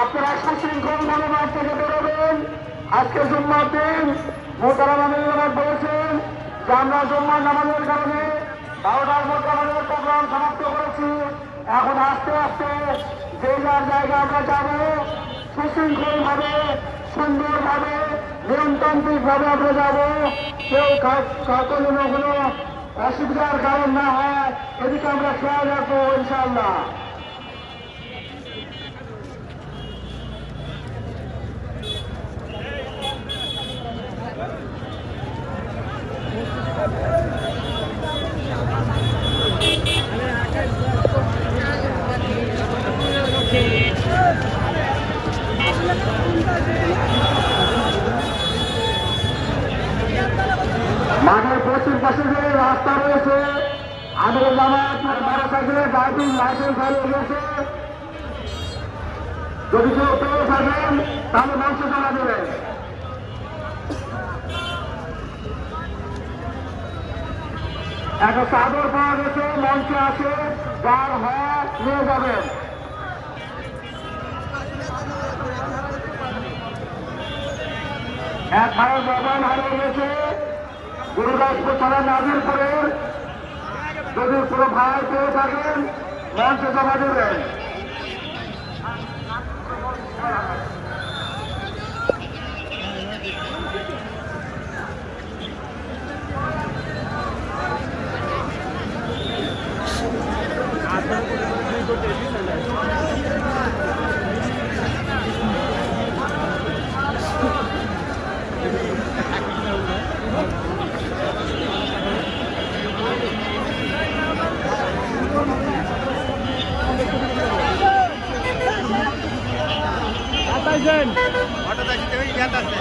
আপনারা সুশৃঙ্খল ভাবে মাঠ থেকে বেরোবেন। আজকে জুম্মার দিন, মোতারাম আমিনুল্লাহ বলেছেন যে আমরা জুম্মার নামাজের কারণে বারোটার মধ্যে প্রোগ্রাম সমাপ্ত করেছি। এখন আস্তে আস্তে যে যার জায়গায় আমরা যাব সুশৃঙ্খল ভাবে সুন্দর ভাবে নিয়মতান্ত্রিক ভাবে আমরা যাব। কেউ কাউকে কোনো অসুবিধার কারণ না হয়, এদিকে আমরা খেয়াল রাখব ইনশাআল্লাহ। মাঠের পশ্চিম পাশে যে রাস্তা রয়েছে। আমাদের জামাত মোটর সাইকেলের ড্রাইভিং লাইসেন্স হারিয়ে গেছে যদি কেউ পেয়ে থাকেন, তাহলে মঞ্চে জানা দেবেন। একটা চাদর পাওয়া গেছে, মঞ্চে আছে যার হয় নিয়ে যাবেন। এক ভাইয়ের মোবাইল হারিয়ে গেছে। গুরুদাসপুর থানা করে যদি কোনো ভাই পেয়ে থাকেন মঞ্চে জমা দেবেন পাইছেন অটোটা দিতে ওই জ্ঞাত আছে।